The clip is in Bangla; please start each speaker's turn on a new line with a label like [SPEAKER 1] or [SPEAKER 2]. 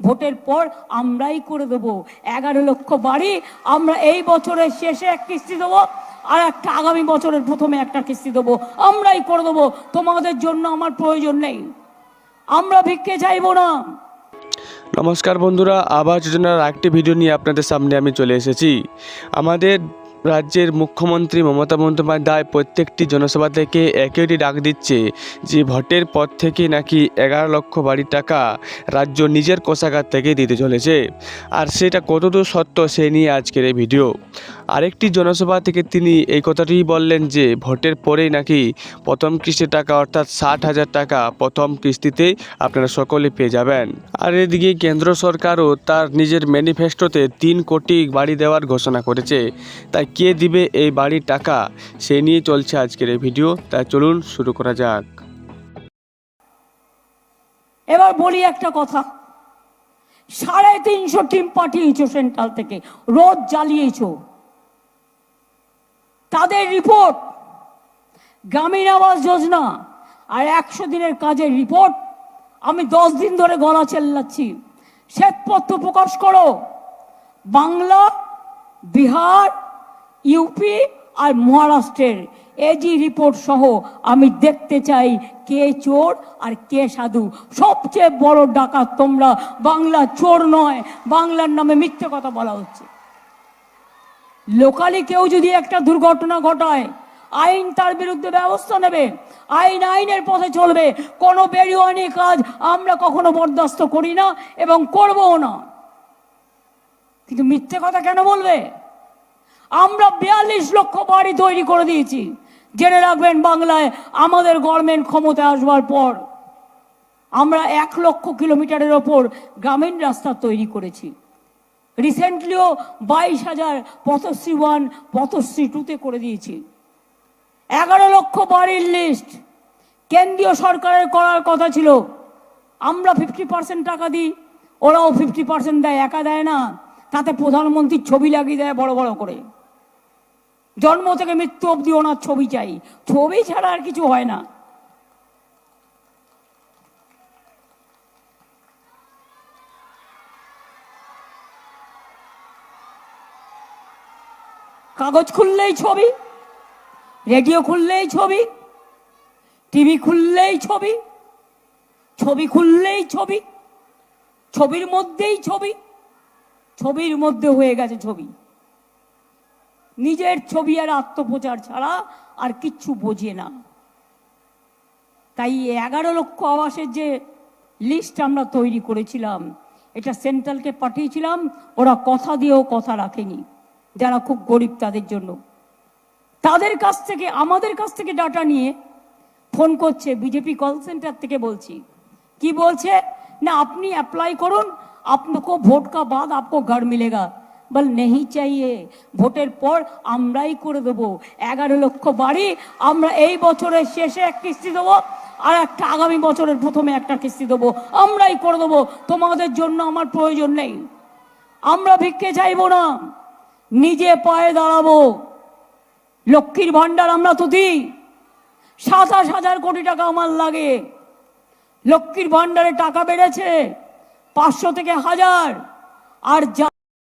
[SPEAKER 1] ভোটের পর আমরাই করে দেবো। এগারো লক্ষ বাড়ি, আমরা এই বছরের শেষে এক কিস্তি দেবো, আর একটা আগামী বছরের প্রথমে একটা কিস্তি দেবো। আমরাই করে দেবো। তোমাদের জন্য আমার প্রয়োজন নেই। আমরা ভিক্ষে চাইব না।
[SPEAKER 2] নমস্কার বন্ধুরা, আবাস যোজনার একটি ভিডিও নিয়ে আপনাদের সামনে আমি চলে এসেছি। আমাদের রাজ্যের মুখ্যমন্ত্রী মমতা বন্দ্যোপাধ্যায় প্রত্যেকটি জনসভা থেকে একেটি ডাক দিচ্ছে যে ভোটের পর থেকে নাকি এগারো লক্ষ বাড়ির টাকা রাজ্য নিজের কোষাগার থেকে দিতে চলেছে। আর সেটা কতদূর সত্য সে নিয়ে আজকের এই ভিডিও। আরেকটি জনসভা থেকে তিনি এই কথাটি বললেন যে ভোটের পরেই নাকি প্রথম কিস্তির টাকা অর্থাৎ ষাট হাজার টাকা প্রথম কিস্তিতে আপনারা সকলে পেয়ে যাবেন। আর এদিকে কেন্দ্র সরকারও তার নিজের ম্যানিফেস্টোতে তিন কোটি বাড়ি দেওয়ার ঘোষণা করেছে। তাই কে দিবে এই বাড়ির টাকা, সে নিয়ে চলছে আজকের এই ভিডিও। তাই চলুন শুরু করা যাক।
[SPEAKER 1] এবার বলি একটা কথা। সাড়ে তিনশো টিম পাঠিয়েছো সেন্ট্রাল থেকে রোজ জ্বালিয়েছো। তাদের রিপোর্ট। গ্রামীণ আবাস যোজনা আর একশো দিনের কাজের রিপোর্ট। আমি দশ দিন ধরে গলা চেল্লাচ্ছি। শ্বেতপত্র প্রকাশ করো। বাংলা, বিহার ইউপি আর মহারাষ্ট্রের এজি রিপোর্ট সহ আমি দেখতে চাই কে চোর আর কে সাধু। সবচেয়ে বড় ডাকাত তোমরা। বাংলা চোর নয়, বাংলার নামে মিথ্যে কথা বলা হচ্ছে। লোকালি কেউ যদি একটা দুর্ঘটনা ঘটায়, আইন তার বিরুদ্ধে ব্যবস্থা নেবে, আইন আইনের পথে চলবে, কোনো বেরিওয়ানি কাজ আমরা কখনো বরদাস্ত করি না এবং করবও না। কিন্তু মিথ্যে কথা কেন বলবে? আমরা বিয়াল্লিশ লক্ষ বাড়ি তৈরি করে দিয়েছি। জেনে রাখবেন বাংলায় আমাদের গভর্নমেন্ট ক্ষমতায় আসবার পর আমরা এক লক্ষ কিলোমিটারের ওপর গ্রামীণ রাস্তা তৈরি করেছি। রিসেন্টলিও বাইশ হাজার পথশ্রী ওয়ান পথশ্রী টুতে করে দিয়েছি। এগারো লক্ষ বাড়ির লিস্ট কেন্দ্রীয় সরকারের করার কথা ছিল। আমরা ফিফটি পার্সেন্ট টাকা দিই, ওরাও ফিফটি পার্সেন্ট দেয়, একা দেয় না। তাতে প্রধানমন্ত্রীর ছবি লাগিয়ে দেয় বড় বড় করে। জন্ম থেকে মৃত্যু অবধি ওনার ছবি চাই। ছবি ছাড়া আর কিছু হয় না। কাগজ খুললেই ছবি, রেডিও খুললেই ছবি, টিভি খুললেই ছবি ছবি খুললেই ছবি, ছবির মধ্যেই ছবি, ছবির মধ্যে হয়ে গেছে ছবি। নিজের ছবি আর আত্মপ্রচার ছাড়া আর কিচ্ছু বোঝে না। তাই এগারো লক্ষ আবাসের যে লিস্ট আমরা তৈরি করেছিলাম, এটা সেন্ট্রালকে পাঠিয়েছিলাম, ওরা কথা দিয়েও কথা রাখেনি। যারা খুব গরিব তাদের জন্য। তাদের কাছ থেকে, আমাদের কাছ থেকে ডাটা নিয়ে ফোন করছে বিজেপি কল সেন্টার থেকে বলছি। কি বলছে? না, আপনি অ্যাপ্লাই করুন, আপনাকে ভোট কা বাদ আপকো ঘর মিলেগা। বল নেই চাইয়ে, ভোটের পর আমরাই করে দেবো। এগারো লক্ষ বাড়ি, আমরা এই বছরের শেষে এক কিস্তি দেবো আর একটা আগামী বছরের প্রথমে একটা কিস্তি দেবো। আমরাই করে দেবো। তোমাদের জন্য আমার প্রয়োজন নেই। আমরা ভিক্ষে চাইব না। নিজে পায়ে দাঁড়াবো। লক্ষ্মীর ভাণ্ডার আমরা তো দিই। সাতাশ হাজার কোটি টাকা আমার লাগে। লক্ষ্মীর ভাণ্ডারে টাকা বেড়েছে পাঁচশো থেকে হাজার। আর যা